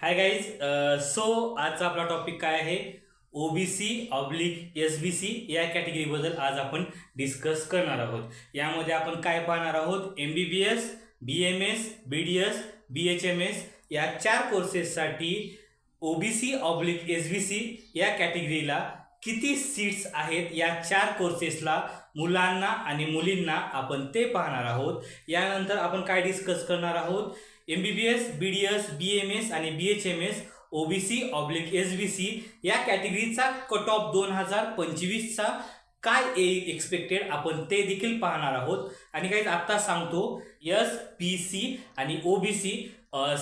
Hi guys so आजचा आपला topic काय आहे? OBC oblique S B C या कॅटेगरीबद्दल आज आपण डिस्कस करणार आहोत. यामध्ये आपण काय पाहणार आहोत? M B B S B M S B D S B H M S या चार कोर्सेससाठी OBC oblique S B C या कॅटेगरीला किती सीट्स आहेत? या चार कोर्सेसला मुलांना आणि मुलींना आपण ते पाहणार आहोत. यानंतर आपण काय डिस्कस करणार आहोत? M B B S B D S B M S आणि B H M S OBC oblique S B C या कॅटेगरीचा कट ऑफ दोन हजार पंचवीसचा. काय येईल एक्सपेक्टेड आपण ते देखील पाहणार आहोत. आणि काही आत्ता सांगतो एस पी सी आणि ओबीसी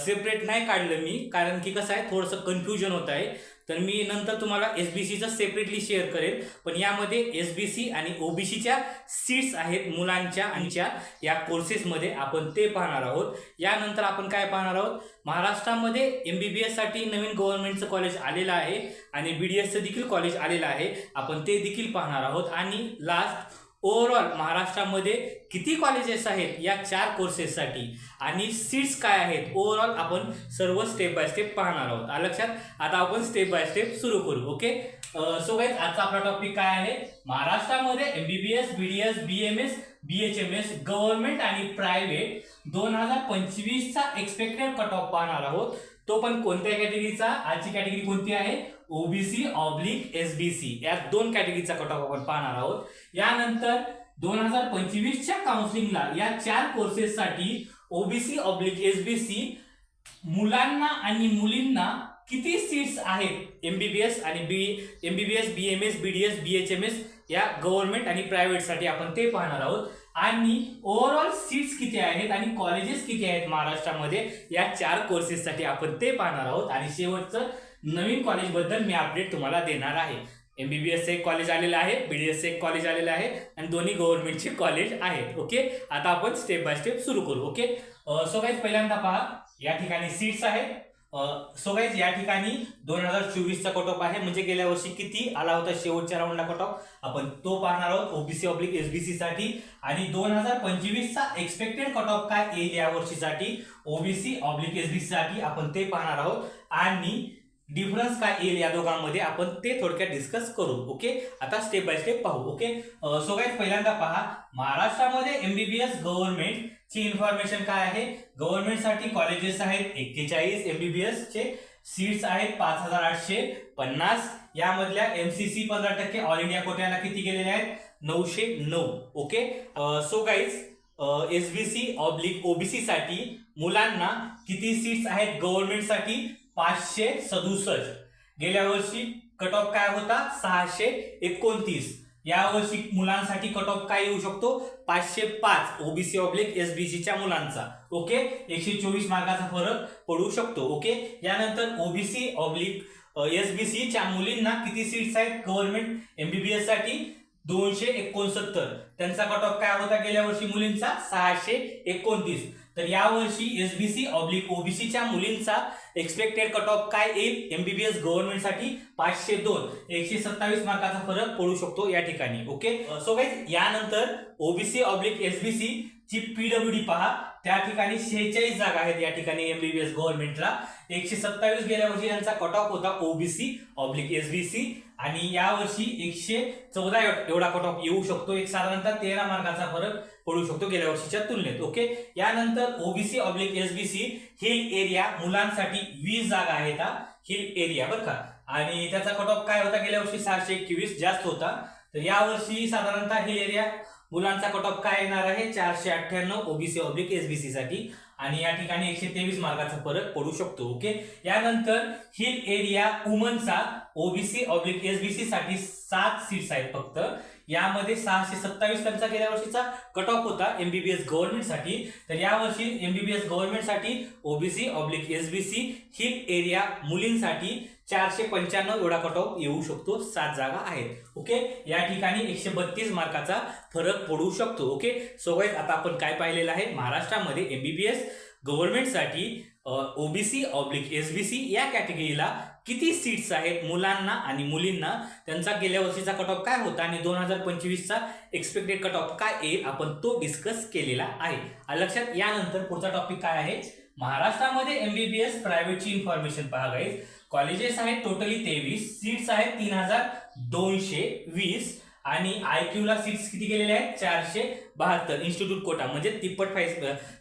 सेपरेट नाही काढलं मी कारण की कसं आहे थोडंसं कन्फ्युजन होत आहे. तर मी नंतर तुम्हाला एस बी सीचं सेपरेटली शेअर करेल. पण यामध्ये एस बी सी आणि ओबीसीच्या सीट्स आहेत मुलांच्या आणच्या या कोर्सेसमध्ये आपण ते पाहणार आहोत. यानंतर आपण काय पाहणार आहोत? महाराष्ट्रामध्ये एम बी बी एससाठी नवीन गव्हर्नमेंटचं कॉलेज आलेलं आहे आणि बी डी एसचं देखील कॉलेज आलेलं आहे. आपण ते देखील पाहणार आहोत. आणि लास्ट ओव्हरऑल महाराष्ट्रामध्ये किती कॉलेजेस आहेत या चार कोर्सेससाठी आणि सीट्स काय आहेत? ओव्हरऑल आपण सर्व स्टेप बाय स्टेप पाहणार आहोत. आ लक्षात? आता आपण स्टेप बाय स्टेप सुरू करू ओके सो गाईज आजचा आपला टॉपिक काय आहे? महाराष्ट्रामध्ये M B B S B D S B M S B H M S government आणि प्रायव्हेट दोन हजार पंचवीसचा एक्सपेक्टेड कट ऑफ पाहणार आहोत. तो पण कोणत्या कॅटेगरीचा आजची कॅटेगरी कोणती आहे? OBC oblique S B C या दोन कॅटेगरीचा कट ऑफ आपण पाहणार आहोत. यानंतर दोन हजार पंचवीसच्या काउन्सिलिंगला या चार कोर्सेससाठी OBC oblique S B C मुलांना आणि मुलींना किती सीट्स आहेत? एम बी बी एस आणि B M B B S B M S B D S B H M S या गव्हर्नमेंट आणि प्रायव्हेटसाठी आपण ते पाहणार आहोत. आणि ओव्हरऑल सीट्स किती आहेत आणि कॉलेजेस किती आहेत महाराष्ट्रामध्ये? या चार कोर्सेससाठी आपण ते पाहणार आहोत. आणि शेवटचं नवीन कॉलेजबद्दल मी अपडेट तुम्हाला देणार आहे. एम बी बी एसचं एक कॉलेज आलेलं आहे बी डी एसचं एक कॉलेज आलेलं आहे आणि दोन्ही गव्हर्नमेंटचे कॉलेज आहेत ओके आता आपण स्टेप बाय स्टेप सुरू करू ओके सो गाईज पहिल्यांदा पहा या ठिकाणी सीट्स आहेत. सो गाईज या ठिकाणी दोन हजार चोवीसचा कट ऑफ आहे. म्हणजे गेल्या वर्षी किती आला होता शेवटच्या राऊंडला कट ऑफ आपण तो पाहणार आहोत ओबीसी ऑब्लिक एसबीसी साठी. आणि दोन हजार पंचवीसचा एक्सपेक्टेड कट ऑफ काय येईल या वर्षीसाठी? ओबीसी ऑब्लिक एसबीसी साठी आपण ते पाहणार आहोत. आणि डिफरन्स काय येईल या दोघांमध्ये आपण ते थोडक्यात डिस्कस करू ओके आता स्टेप बाय स्टेप पाहू ओके सो गाईज पहिल्यांदा पहा महाराष्ट्रामध्ये एमबीबीएस गव्हर्नमेंट ची इन्फॉर्मेशन काय आहे? गव्हर्नमेंटसाठी कॉलेजेस आहेत एक्केचाळीस एमबीबीएस चे सीट्स आहेत पाच हजार आठशे पन्नास. यामधल्या एमसीसी पंधरा टक्के ऑल इंडिया कोट्याला किती गेलेले आहेत? नऊशे नऊ okay so guys S B C oblique OBC साठी मुलांना किती सीट्स आहेत? गव्हर्नमेंटसाठी पाचशे सदुसष्ट. गेल्या वर्षी कट ऑफ काय होता? सहाशे एकोणतीस. यावर्षी मुलांसाठी कट ऑफ काय येऊ शकतो? पाचशे पाच. ओबीसी ऑब्लिक एसबीसीच्या मुलांचा. ओके एकशे चोवीस मार्काचा फरक पडू शकतो. ओके यानंतर ओबीसी ऑब्लिक एसबीसी च्या मुलींना किती सीट्स आहेत? गव्हर्नमेंट एमबीबीएससाठी दोनशे एकोणसत्तर. त्यांचा कट ऑफ काय होता? गेल्या वर्षी मुलींचा सहाशे एकोणतीस. तर यावर्षी एसबीसी ऑब्लिक ओबीसीच्या मुलींचा एक्सपेक्टेड कट ऑफ काय येईल? एमबीबीएस गव्हर्नमेंटसाठी पाचशे दोन. एकशे सत्तावीस मार्काचा फरक पडू शकतो या ठिकाणी. ओके सो गाईज यानंतर ओबीसी ऑब्लिक एसबीसी ची पीडब्ल्यूडी पहा. त्या ठिकाणी शेहेचाळीस जागा आहेत या ठिकाणी एमबीबीएस गव्हर्नमेंटला एकशे सत्तावीस गेल्या वर्षी यांचा कट ऑफ होता ओबीसी ऑब्लिक एसबीसी आणि यावर्षी एकशे चौदा एवढा कट ऑफ येऊ शकतो. एक साधारणतः तेरा मार्काचा फरक पडू शकतो गेल्या वर्षीच्या तुलनेत ओके यानंतर OBC oblique SBC hill area मुलांसाठी वीस जागा आहेत हा हिल एरिया बरं का? आणि त्याचा कट ऑफ काय होता गेल्या वर्षी? सहाशे एकवीस जास्त होता. तर यावर्षी साधारणतः हिल एरिया मुलांचा कट ऑफ काय येणार आहे? चारशे अठ्ठ्याण्णव ओबीसी ऑब्लिक एसबीसी साठी. आणि या ठिकाणी एकशे तेवीस मार्काचा फरक पडू शकतो ओके यानंतर हिल एरिया वुमनचा ओबीसी ऑब्लिक एसबीसी साठी सात सीट्स आहेत फक्त. यामध्ये सहाशे सत्तावीस त्यांचा गेल्या वर्षीचा कट ऑफ होता एमबीबीएस गव्हर्नमेंटसाठी तर यावर्षी MBBS गव्हर्नमेंटसाठी OBC oblique SBC hill area मुलींसाठी चारशे पंच्याण्णव एवढा कट ऑफ येऊ शकतो. सात जागा आहेत. ओके या ठिकाणी एकशे बत्तीस मार्काचा फरक पडू शकतो. ओके सोबत आता आपण काय पाहिलेलं आहे? महाराष्ट्रामध्ये एमबीबीएस गव्हर्नमेंटसाठी ओबीसी ऑब्लिक एसबीसी या कॅटेगरीला किती सीट्स आहेत मुलांना आणि मुलींना? त्यांचा गेल्या वर्षीचा कट ऑफ काय होता आणि दोन हजार पंचवीसचा एक्सपेक्टेड कट ऑफ काय येईल आपण तो डिस्कस केलेला आहे. लक्षात यानंतर पुढचा टॉपिक काय आहे? महाराष्ट्रामध्ये एमबीबीएस प्रायव्हेटची इन्फॉर्मेशन पहा गाईज कॉलेजेस आहेत टोटली तेवीस सीट्स आहेत तीन हजार दोनशे वीस. आणि आय क्यूला सीट्स किती गेलेले आहेत? चारशे बहात्तर. इन्स्टिट्यूट कोटा म्हणजे तिप्पट फाईस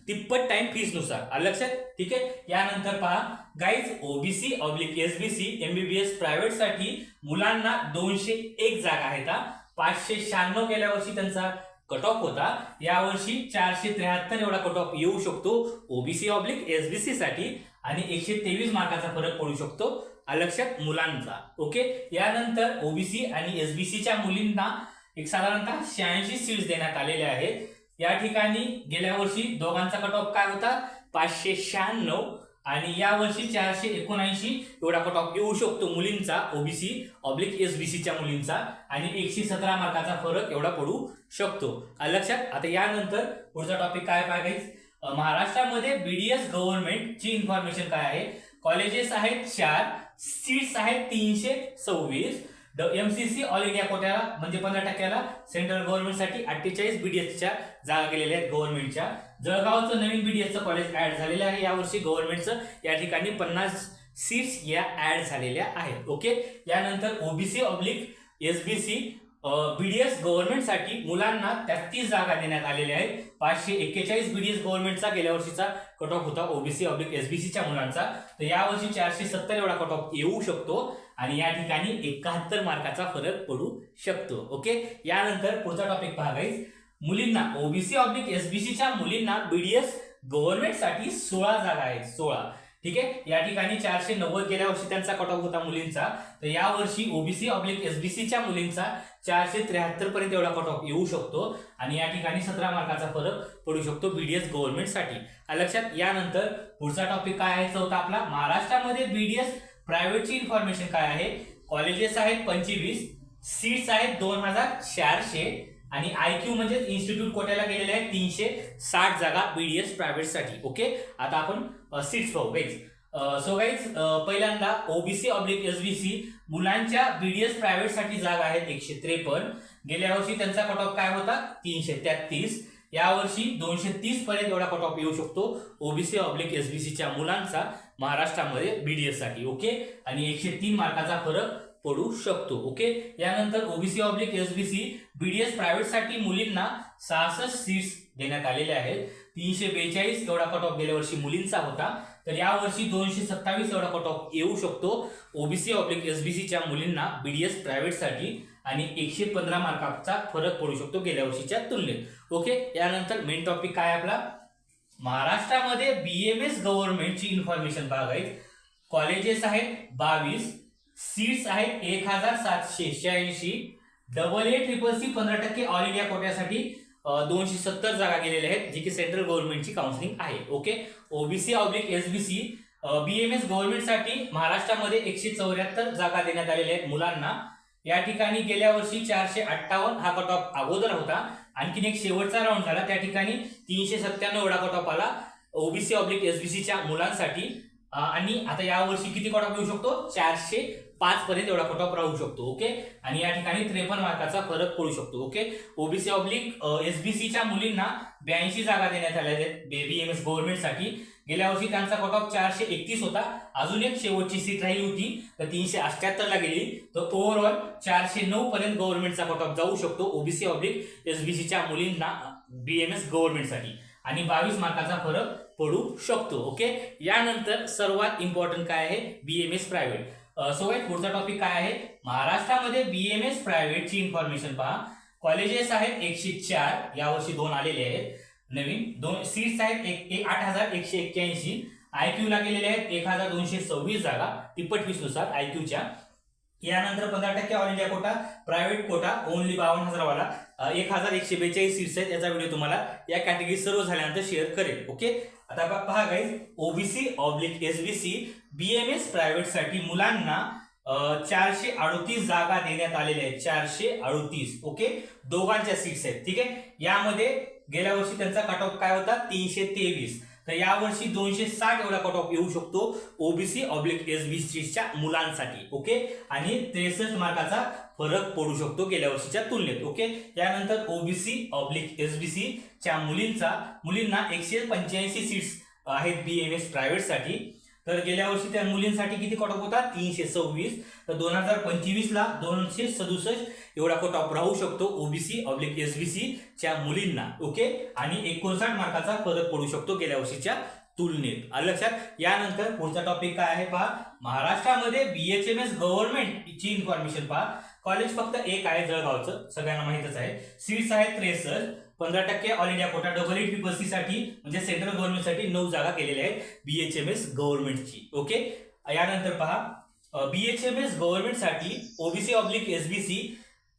तिप्पट टाइम फीजनुसार लक्षात? ठीक आहे? यानंतर पहा. Guys OBC oblique SBC MBBS प्रायव्हेटसाठी मुलांना दोनशे एक जागा आहेत पाचशे शहाण्णव गेल्या वर्षी त्यांचा कट ऑफ होता यावर्षी चारशे त्र्याहत्तर एवढा कट ऑफ येऊ शकतो. ओबीसी ऑब्लिक एसबीसी साठी. आणि एकशे तेवीस मार्काचा फरक पडू शकतो. लक्षात? मुलांचा. ओके? यानंतर ओबीसी आणि एसबीसीच्या मुलींना एक साधारणतः शहाऐंशी सीट्स देण्यात आलेल्या आहेत. या ठिकाणी गेल्या वर्षी दोघांचा कट ऑफ काय होता? पाचशे शहाण्णव आणि या वर्षी चारशे एकोणऐंशी एवढा कट ऑफ येऊ शकतो मुलींचा ओबीसी ऑब्लिक एसबीसीच्या मुलींचा. आणि एकशे सतरा मार्काचा फरक एवढा पडू शकतो. लक्षात? आता यानंतर पुढचा टॉपिक काय पाहिजे महाराष्ट्रामध्ये बीडीएस गव्हर्नमेंटची इन्फॉर्मेशन काय आहे? कॉलेजेस आहेत चार सीट्स आहेत तीनशे सव्वीस. एमसीसी ऑल इंडिया कोट्याला म्हणजे पंधरा टक्क्याला सेंट्रल गव्हर्नमेंटसाठी अठ्ठेचाळीस बीडीएसच्या जागा गेलेल्या आहेत गव्हर्नमेंटच्या जळगावचं नवीन बीडीएसचं कॉलेज ऍड झालेलं आहे. यावर्षी गव्हर्नमेंटचं या ठिकाणी पन्नास सीट्स या ऍड झालेल्या आहेत. ओके यानंतर ओबीसी ऑब्लिक एसबीसी बीडीएस गव्हर्नमेंटसाठी मुलांना तेहतीस जागा देण्यात आलेल्या आहेत. पाचशे एक्केचाळीस बीडीएस गव्हर्नमेंटचा गेल्या वर्षीचा कट ऑफ होता ओबीसी ऑब्लिक एसबीसीच्या मुलांचा. तर यावर्षी चारशे सत्तर एवढा कट ऑफ येऊ शकतो आणि या ठिकाणी एकाहत्तर मार्काचा फरक पडू शकतो. ओके? यानंतर पुढचा टॉपिक पहा मुलींना ओबीसी ऑब्लिक एसबीसीच्या मुलींना बीडीएस गव्हर्नमेंटसाठी सोळा जागा आहेत. सोळा. ठीक आहे? या ठिकाणी चारशे नव्वद गेल्या वर्षी त्यांचा कट ऑफ होता मुलींचा. तर या वर्षी ओबीसी ऑब्लिक एसबीसीच्या मुलींचा चारशे त्र्याहत्तर पर्यंत एवढा कट ऑफ येऊ शकतो. आणि या ठिकाणी सतरा मार्काचा फरक पडू शकतो बीडीएस गव्हर्नमेंटसाठी लक्षात यानंतर पुढचा टॉपिक काय आहे? चौथा आपला. महाराष्ट्रामध्ये बीडीएस प्रायव्हेटची इन्फॉर्मेशन काय आहे? कॉलेजेस आहेत पंचवीस सीट्स आहेत दोन हजार चारशे. आणि आय क्यू म्हणजे इन्स्टिट्यूट कोट्याला गेलेले आहे तीनशे साठ जागा बीडीएस प्रायव्हेटसाठी ओके आता आपण सीट्स पाहू वेज सो गाईज पहिल्यांदा ओबीसी ऑब्लिक एसबीसी मुलांच्या बीडीएस प्रायव्हेटसाठी जागा आहेत एकशे त्रेपन्न. गेल्या वर्षी त्यांचा कट ऑफ काय होता? तीनशे तेहतीस. यावर्षी दोनशे तीस पर्यंत एवढा कट ऑफ येऊ शकतो ओबीसी ऑब्लिक एसबीसीच्या मुलांचा महाराष्ट्रामध्ये बीडीएससाठी ओके आणि एकशे तीन मार्काचा फरक पडू शकतो ओके यानंतर ओबीसी ऑब्लिक एसबीसी बीडीएस प्रायव्हेटसाठी मुलींना सहासष्ट सीट्स देण्यात आलेल्या आहेत. तीनशे बेचाळीस एवढा कट ऑफ गेल्या वर्षी मुलींचा होता. तर या वर्षी दोनशे सत्तावीस एवढा कट ऑफ येऊ शकतो. ओबीसी ऑब्लिक एसबीसीच्या मुलींना बीडीएस प्रायव्हेटसाठी आणि एकशे पंधरा मार्काचा फरक पडू शकतो गेल्या वर्षीच्या तुलनेत ओके यानंतर मेन टॉपिक काय आपला? महाराष्ट्रामध्ये बीएमएस गव्हर्नमेंटची इन्फॉर्मेशन बघायच कॉलेजेस आहेत बावीस सीट्स आहेत एक हजार सातशे शहाऐंशी. डबल ए ट्रिपल सी पंधरा टक्के ऑल इंडिया कोट्यासाठी दोनशे सत्तर जागा गेलेल्या आहेत जी की सेंट्रल गव्हर्नमेंटची काउन्सिलिंग आहे. Okay OBC oblique SBC BMS गव्हर्नमेंटसाठी महाराष्ट्रामध्ये एकशे चौऱ्याहत्तर जागा देण्यात आलेल्या आहेत मुलांना. या ठिकाणी गेल्या वर्षी चारशे अठ्ठावन्न हा कट ऑफ अगोदर होता. आणखीन एक शेवटचा राऊंड झाला. त्या ठिकाणी तीनशे सत्त्याण्णव एवढा कट ऑफ आला ओबीसी ऑब्लिक एसबीसीच्या मुलांसाठी. आणि आता यावर्षी किती कट ऑफ येऊ शकतो? चारशे पाच पर्यंत एवढा कट ऑफ राहू शकतो ओके आणि या ठिकाणी त्रेपन्न मार्काचा फरक पडू शकतो ओके ओबीसी ऑब्लिक एसबीसीच्या मुलींना ब्याऐंशी जागा देण्यात आल्या आहेत एस गव्हर्नमेंटसाठी गेल्या वर्षी त्यांचा कट ऑफ चारशे एकतीस होता. अजून एक शेवटची सीट राहिली होती तर तीनशे अठ्याहत्तर ला गेली. तर ओव्हरऑल चारशे नऊ पर्यंत गव्हर्नमेंटचा कट ऑफ जाऊ शकतो ओबीसी ऑब्लिक एसबीसीच्या मुलींना बीएमएस गव्हर्नमेंटसाठी आणि बावीस मार्काचा फरक पडू शकतो ओके यानंतर सर्वात इम्पॉर्टंट काय आहे? बीएमएस प्रायव्हेट सो गाईज पुढचा टॉपिक काय आहे? महाराष्ट्रामध्ये बीएमएस प्रायव्हेटची इन्फॉर्मेशन पहा. कॉलेजेस आहेत एकशे चार यावर्षी दोन आलेले आहेत. नवीन दोन सीट्स आहेत एक एक आठ हजार एकशे एक्क्याऐंशी. आय क्यू ला गेलेले आहेत एक हजार दोनशे सव्वीस जागा तिप्पटनुसार आय क्यूच्या यानंतर पंधरा टक्के all India quota private quota only बावन्न हजारवाला. एक हजार एकशे बेचाळीस सीट्स आहेत याचा व्हिडिओ तुम्हाला या कॅटेगरी सर्व झाल्यानंतर शेअर करेल. ओके आता पहा guys OBC oblique SBC BMS प्रायव्हेटसाठी मुलांना चारशे अडतीस जागा देण्यात आलेल्या आहेत. चारशे अडतीस ओके दोघांच्या सीट्स आहेत ठीक आहे? यामध्ये गेल्या वर्षी त्यांचा कट ऑफ काय होता? तीनशे तेवीस. तर यावर्षी दोनशे साठ एवढा कट ऑफ येऊ शकतो. ओबीसी ऑब्लिक एस बी सीच्या मुलांसाठी ओके आणि त्रेसष्ट मार्काचा फरक पडू शकतो गेल्या वर्षीच्या तुलनेत ओके यानंतर ओबीसी ऑब्लिक एस बी सीच्या मुलींचा मुलींना एकशे पंच्याऐंशी सीट्स आहेत बी एम एस प्रायव्हेटसाठी तर गेल्या वर्षी त्या मुलींसाठी किती कट ऑफ होता? तीनशे सव्वीस. तर दोन हजार पंचवीसला दोनशे सदुसष्ट एवढा कट ऑफ राहू शकतो ओबीसी ऑब्लिक एसबीसी च्या मुलींना. ओके आणि एकोणसाठ मार्काचा फरक पडू शकतो गेल्या वर्षीच्या तुलनेत. आलं लक्षात? यानंतर पुढचा टॉपिक काय आहे पहा. महाराष्ट्रामध्ये बीएचएमएस गव्हर्नमेंट ची इन्फॉर्मेशन पहा. कॉलेज फक्त एक आहे जळगावचं. सगळ्यांना माहितच आहे. सीट्स आहेत त्रेसष्ट. पंधरा टक्के all India quota double eight पीपल्सीसाठी साठी म्हणजे सेंट्रल गव्हर्नमेंटसाठी नऊ जागा केलेल्या आहेत बीएचएमएस गव्हर्नमेंटची ओके यानंतर पहा बीएचएमएस गव्हर्नमेंटसाठी ओबीसी ऑब्लिक एसबीसी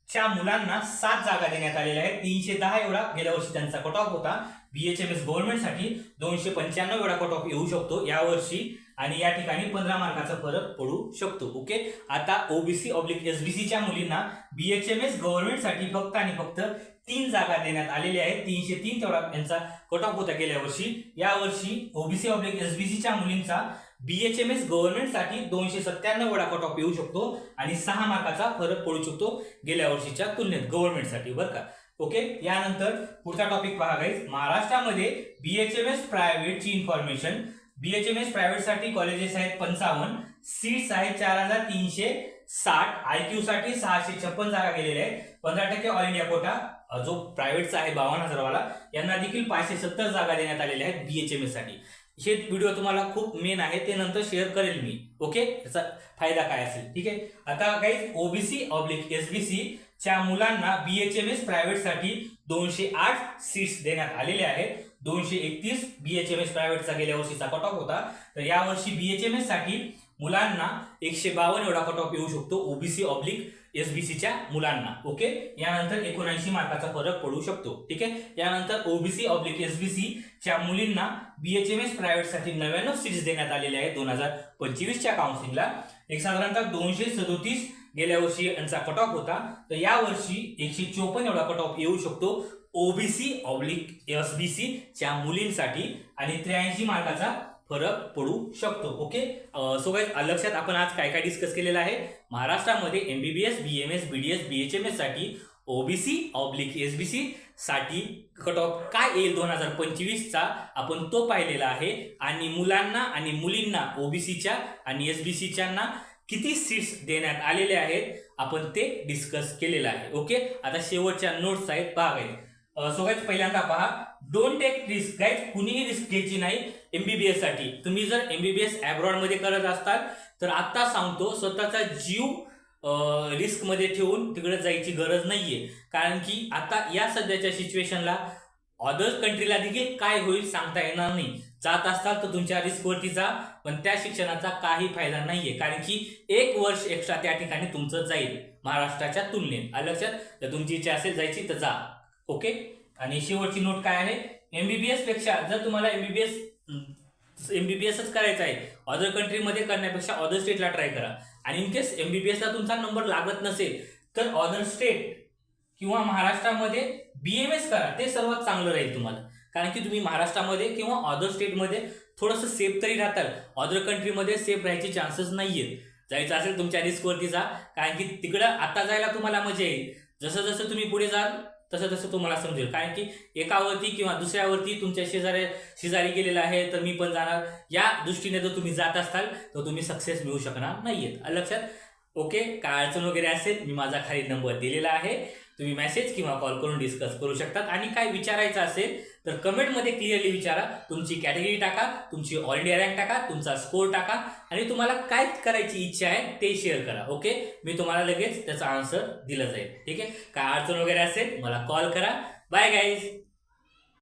च्या मुलांना सात जागा देण्यात आलेल्या आहेत. तीनशे दहा एवढा गेल्या वर्षी त्यांचा कट ऑफ होता. बीएचएमएस गव्हर्नमेंटसाठी दोनशे पंच्याण्णव एवढा कट ऑफ येऊ शकतो यावर्षी आणि या ठिकाणी पंधरा मार्काचा फरक पडू शकतो. ओके आता ओबीसी ऑब्लिक एसबीसीच्या मुलींना बीएचएमएस गव्हर्नमेंटसाठी फक्त आणि फक्त तीन जागा देण्यात आलेल्या आहेत. तीनशे तीन तेवढा यांचा कट ऑफ होता गेल्या वर्षी यावर्षी ओबीसी ऑब्लिक एसबीसीच्या मुलींचा बीएचएमएस गव्हर्नमेंटसाठी दोनशे सत्त्याण्णव वेळा कट ऑफ येऊ शकतो आणि सहा मार्काचा फरक पडू शकतो गेल्या वर्षीच्या तुलनेत गव्हर्नमेंटसाठी बरं का? ओके यानंतर पुढचा टॉपिक पहा गाईज महाराष्ट्रामध्ये बीएचएमएस प्रायव्हेटची इन्फॉर्मेशन बीएचएमएस प्रायव्हेटसाठी कॉलेजेस आहेत पंचावन्न सीट्स आहेत चार हजार तीनशे साठ आय क्यू साठी सहाशे छप्पन जागा गेलेल्या आहेत. पंधरा टक्के ऑल इंडिया कोटा. जो प्रायव्हेटचा आहे बावन्न हजारवाला यांना देखील पाचशे सत्तर जागा देण्यात आलेल्या आहेत बीएचएमएससाठी. हे व्हिडिओ तुम्हाला खूप मेन आहे ते नंतर शेअर करेल मी. ओके याचा फायदा काय असेल? ठीक आहे? आता काही ओबीसी ऑब्लिक एसबीसी च्या मुलांना बीएचएमएस प्रायव्हेटसाठी दोनशे आठ सीट्स देण्यात आलेले आहेत. दोनशे एकतीस बीएचएमएस प्रायव्हेटचा गेल्या वर्षीचा कट ऑफ होता. तर यावर्षी बीएचएमएससाठी मुलांना एकशे बावन्न एवढा कट ऑफ येऊ शकतो ओबीसी ऑब्लिक एसबीसीच्या मुलांना ओके यानंतर एकोणऐंशी मार्काचा फरक पडू शकतो ठीक? आहे यानंतर ओबीसी ऑब्लिक एसबीसी च्या मुलींना बीएचएमएस प्रायव्हेटसाठी नव्याण्णव सीट्स देण्यात आलेल्या आहेत दोन हजार पंचवीसच्या काउन्सिलिंगला एक साधारणतः दोनशे सदोतीस गेल्या वर्षी यांचा कट ऑफ होता. तर यावर्षी एकशे चोपन्न एवढा कट ऑफ येऊ शकतो ओबीसी ऑब्लिक एसबीसी च्या मुलींसाठी. आणि त्र्याऐंशी मार्काचा फरक पडू शकतो. ओके सो गाईज लक्षात आपण आज काय काय डिस्कस केलेलं आहे? महाराष्ट्रामध्ये एमबीबीएस बीएमएस बीडीएस बीएचएमएससाठी ओबीसी ऑब्लिक एसबीसी साठी कट ऑफ काय येईल दोन हजार पंचवीसचा? आपण तो पाहिलेला आहे. आणि मुलांना आणि मुलींना ओबीसीच्या आणि एसबीसीच्यांना किती सीट्स देण्यात आलेले आहेत? आपण ते डिस्कस केलेलं आहे. ओके आता शेवटच्या नोट्स आहेत. पहा गाईज सो गाईज पहिल्यांदा पहा. डोंट टेक रिस्क गाईज कुणीही रिस्क घ्यायची नाही एमबीबीएससाठी. तुम्ही जर एमबीबीएस अब्रॉडमध्ये करत असताल तर आता सांगतो स्वतःचा जीव रिस्कमध्ये ठेवून तिकडे जायची गरज नाहीये. कारण की आता या सध्याच्या सिच्युएशनला अदर कंट्रीला देखील काय होईल सांगता येणार नाही. जात असाल तर तुमच्या रिस्कवरती जा पण त्या शिक्षणाचा काही फायदा नाहीये. कारण की एक वर्ष एक्स्ट्रा त्या ठिकाणी तुमचं जाईल महाराष्ट्राच्या तुलनेत. लक्षात? जर तुमची इच्छा असेल जायची तर जा. ओके आणि शेवटची नोट काय आहे? एमबीबीएसपेक्षा जर तुम्हाला एमबीबीएस एमबीबीएसच करायचं आहे अदर कंट्रीमध्ये करण्यापेक्षा अदर स्टेटला ट्राय करा. आणि इन केस एमबीबीएसला तुमचा नंबर लागत नसेल तर अदर स्टेट किंवा महाराष्ट्रामध्ये बी एम एस करा. ते सर्वात चांगलं राहील तुम्हाला. कारण की तुम्ही महाराष्ट्रामध्ये किंवा अदर स्टेटमध्ये थोडंसं सेफ तरी राहताल. अदर कंट्रीमध्ये सेफ राहायचे चान्सेस नाही आहेत जायचं असेल तुमच्या रिस्कवरती जा. कारण की तिकडं आता जायला तुम्हाला मजा येईल. जसं जसं तुम्ही पुढे जाल तसं तसं तुम्हाला समजेल. कारण की एकावरती किंवा दुसऱ्यावरती तुमच्या शेजारी शेजारी गेलेला आहे तर मी पण जाणार. या दृष्टीने जर तुम्ही जात असाल तर तुम्ही सक्सेस मिळू शकणार नाहीयेत. आहेत लक्षात? ओके काय अडचण वगैरे असेल मी माझा खाली नंबर दिलेला आहे. तुम्ही मेसेज किंवा कॉल करून डिस्कस करू शकतात आणि काय विचारायचं असेल तर कमेंटमध्ये क्लिअरली विचारा. तुमची कॅटेगरी टाका तुमची ऑल इंडिया रँक टाका तुमचा स्कोर टाका. आणि तुम्हाला काय करायची इच्छा आहे ते शेअर करा. ओके मी तुम्हाला लगेच त्याचा आन्सर दिला जाईल. ठीक आहे? काय अडचण वगैरे असेल मला कॉल करा. Bye guys